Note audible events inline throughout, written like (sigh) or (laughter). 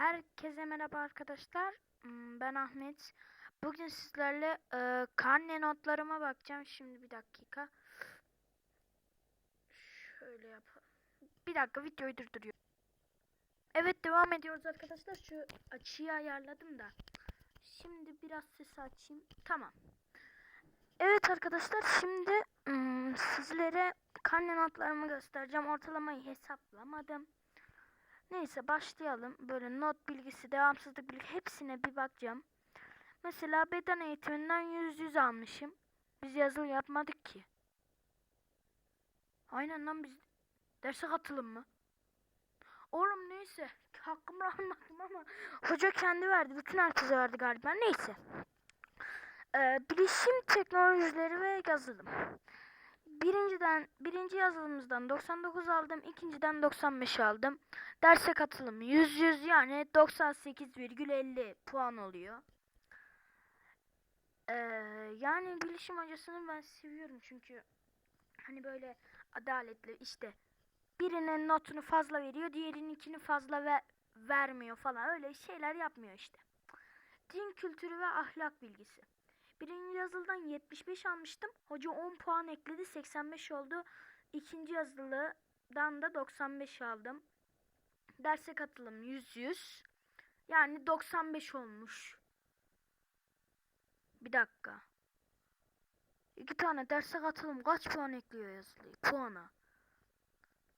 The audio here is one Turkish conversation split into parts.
Herkese merhaba arkadaşlar. Hmm, Ben Ahmet. Bugün sizlerle e, karne notlarıma bakacağım. Şimdi bir dakika. Şöyle yapalım. Bir dakika videoyu durduruyorum. Evet devam ediyoruz arkadaşlar. Şu açıyı ayarladım da. Şimdi biraz sesi açayım. Tamam. Evet arkadaşlar şimdi hmm, sizlere karne notlarımı göstereceğim. Ortalamayı hesaplamadım. Neyse başlayalım. Böyle not bilgisi, devamsızlık bilgisi hepsine bir bakacağım. Mesela beden eğitiminden 100 100 almışım. Biz yazılı yapmadık ki. Aynen lan biz derse katılım mı? Oğlum neyse. Hakkımı (laughs) almadım ama hoca kendi verdi. Bütün herkese verdi galiba. Neyse. Ee, bilişim teknolojileri ve yazılım. Birinciden, birinci yazılımımızdan 99 aldım. ikinciden 95 aldım. Derse katılım 100 100 yani 98,50 puan oluyor. Ee, yani bilişim hocasını ben seviyorum çünkü hani böyle adaletli işte birinin notunu fazla veriyor diğerininkini fazla ve vermiyor falan öyle şeyler yapmıyor işte. Din kültürü ve ahlak bilgisi. Birinci yazılıdan 75 almıştım. Hoca 10 puan ekledi 85 oldu. İkinci yazılıdan da 95 aldım. Derse katılım 100 100. Yani 95 olmuş. Bir dakika. İki tane derse katılım kaç puan ekliyor yazılıyı? Puana.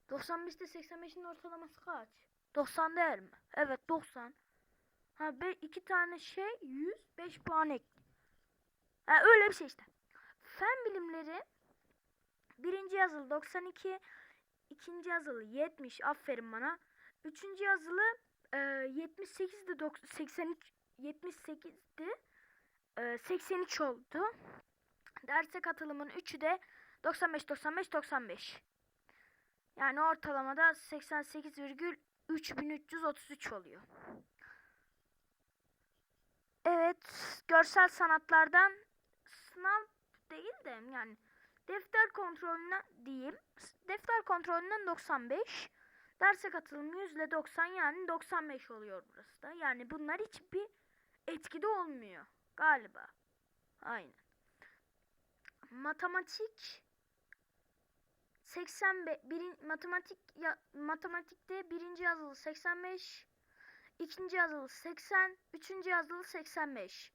95'te 85'in ortalaması kaç? 90 değil mi? Evet 90. Ha be iki tane şey 100 5 puan ek. Ha, öyle bir şey işte. Fen bilimleri birinci yazılı 92, ikinci yazılı 70. Aferin bana. Üçüncü yazılı e, 78'di 83 78'di. E, 83 oldu. Derse katılımın üçü de 95 95 95. Yani ortalamada 88,3333 oluyor. Evet, görsel sanatlardan sınav değil de yani defter kontrolüne diyeyim. Defter kontrolünden 95. Derse katılım 100 ile 90 yani 95 oluyor burası da. Yani bunlar hiçbir etkide olmuyor galiba. Aynen. Matematik 85 birin, matematik ya, matematikte birinci yazılı 85 ikinci yazılı 80 üçüncü yazılı 85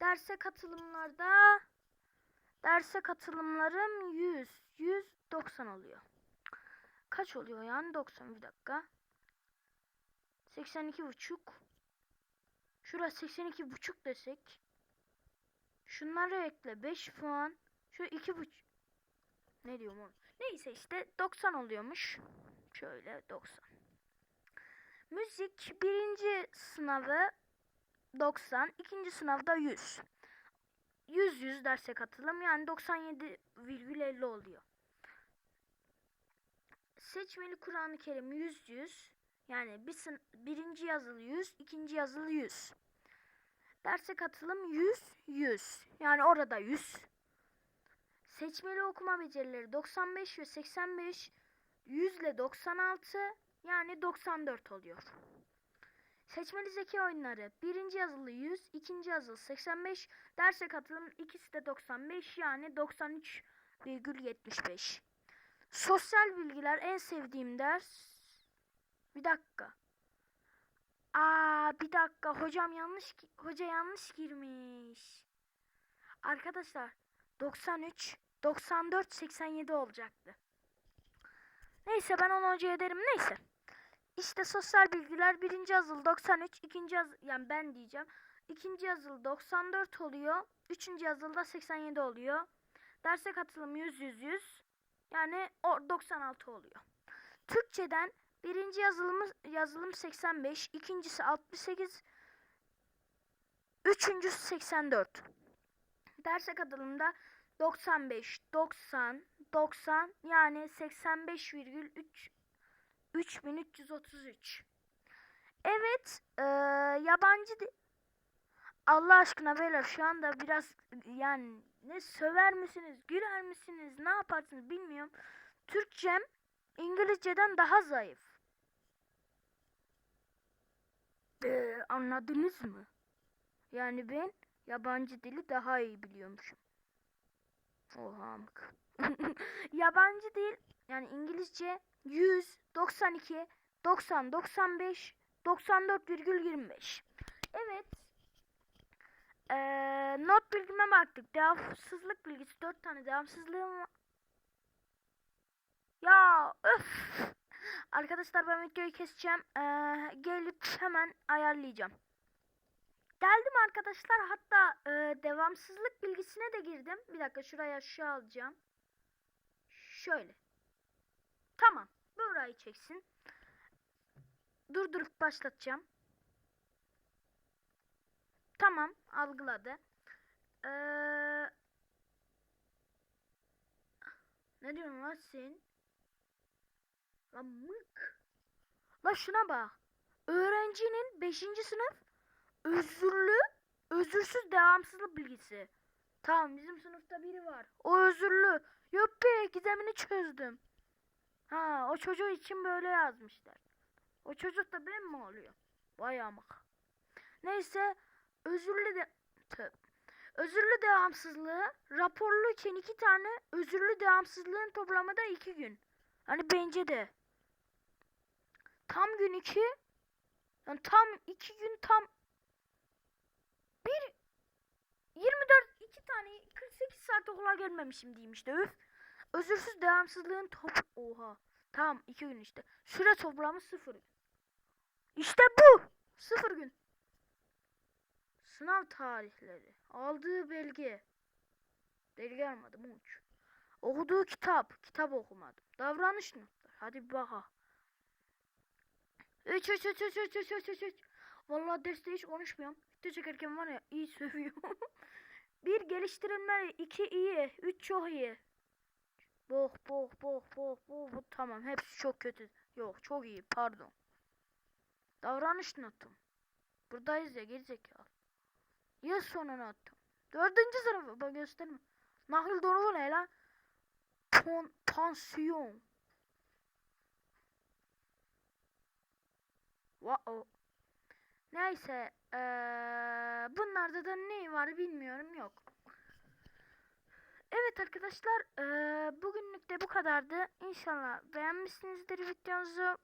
derse katılımlarda derse katılımlarım 100 190 oluyor. Kaç oluyor yani 90 bir dakika. 82 buçuk. Şurası 82 buçuk desek şunları ekle 5 puan. Şu 2 buçuk ne diyorum oğlum? Neyse işte 90 oluyormuş. Şöyle 90 müzik birinci sınavı 90 ikinci sınavda 100 100 100 derse katılım yani 97,50 oluyor. Seçmeli Kur'an-ı Kerim 100 100 yani bir birinci yazılı 100 ikinci yazılı 100 derse katılım 100 100 yani orada 100 seçmeli okuma becerileri 95 ve 85 100 ile 96 yani 94 oluyor. Seçmeli zeki oyunları birinci yazılı 100, ikinci yazılı 85, derse katılım ikisi de 95 yani 93,75. Sosyal bilgiler en sevdiğim ders. Bir dakika. Aa bir dakika hocam yanlış hoca yanlış girmiş. Arkadaşlar 93 94 87 olacaktı. Neyse ben onu hocaya derim neyse. İşte sosyal bilgiler birinci yazılı 93, ikinci yazılı yani ben diyeceğim. İkinci yazılı 94 oluyor. Üçüncü yazılıda 87 oluyor. Derse katılım 100 100 100. Yani o 96 oluyor. Türkçeden birinci yazılımı yazılım 85, ikincisi 68, üçüncüsü 84. Derse katılımda 95, 90, 90 yani 85,3 3333. Evet, e, yabancı di- Allah aşkına beyler şu anda biraz yani ne söver misiniz, güler misiniz, ne yaparsınız bilmiyorum. Türkçem İngilizceden daha zayıf. Anladınız mı? Yani ben yabancı dili daha iyi biliyormuşum. Oha (laughs) yabancı dil yani İngilizce 100, 92, 90, 95, 94,25. Evet. Ee, not bilgime baktık. Devamsızlık bilgisi 4 tane devamsızlığım var. Ya öf. Arkadaşlar ben videoyu keseceğim. Ee, gelip hemen ayarlayacağım. Geldim arkadaşlar. Hatta e, devamsızlık bilgisine de girdim. Bir dakika şuraya aşağı alacağım. Şöyle. Tamam. Burayı çeksin. Durdurup başlatacağım. Tamam. Algıladı. Ee, ne diyorsun lan sen? Lan mık. Lan şuna bak. Öğrencinin 5. sınıf özürlü, özürsüz devamsızlık bilgisi. Tamam bizim sınıfta biri var. O özürlü. Yuppi gizemini çözdüm. Ha o çocuğu için böyle yazmışlar. O çocuk da ben mi oluyor? Vay amık. Neyse özürlü de Tövbe. özürlü devamsızlığı raporlu için iki tane özürlü devamsızlığın toplamı da iki gün. Hani bence de. Tam gün iki yani tam iki gün tam bir 24 iki tane 48 saat okula gelmemişim diyeyim işte öf. Özürsüz devamsızlığın top oha. Tamam iki gün işte. Süre toplamı sıfır gün. İşte bu. Sıfır gün. Sınav tarihleri. Aldığı belge. Belge almadım uç. Okuduğu kitap. Kitap okumadım. Davranış notları. Hadi bir bakalım. 3 3 3 3 3 3 3 3 3 Vallahi derste hiç konuşmuyorum. Video çekerken var ya iyi sövüyorum. (laughs) bir geliştirilme, iki iyi, üç çok iyi. Bok bok bok bok bok bok tamam hepsi çok kötü. Yok çok iyi pardon. Davranış notum. Buradayız ya gerizekalı. Yıl sonu notum. Dördüncü sınıfı bak gösterme. Nakil donumu ne lan? Ton, tansiyon. Wow. Neyse. Eee bunlarda da ne var bilmiyorum yok. Evet arkadaşlar. eee bugünlük de bu kadardı. İnşallah beğenmişsinizdir videomuzu.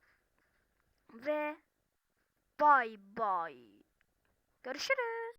Ve bye bye. Görüşürüz.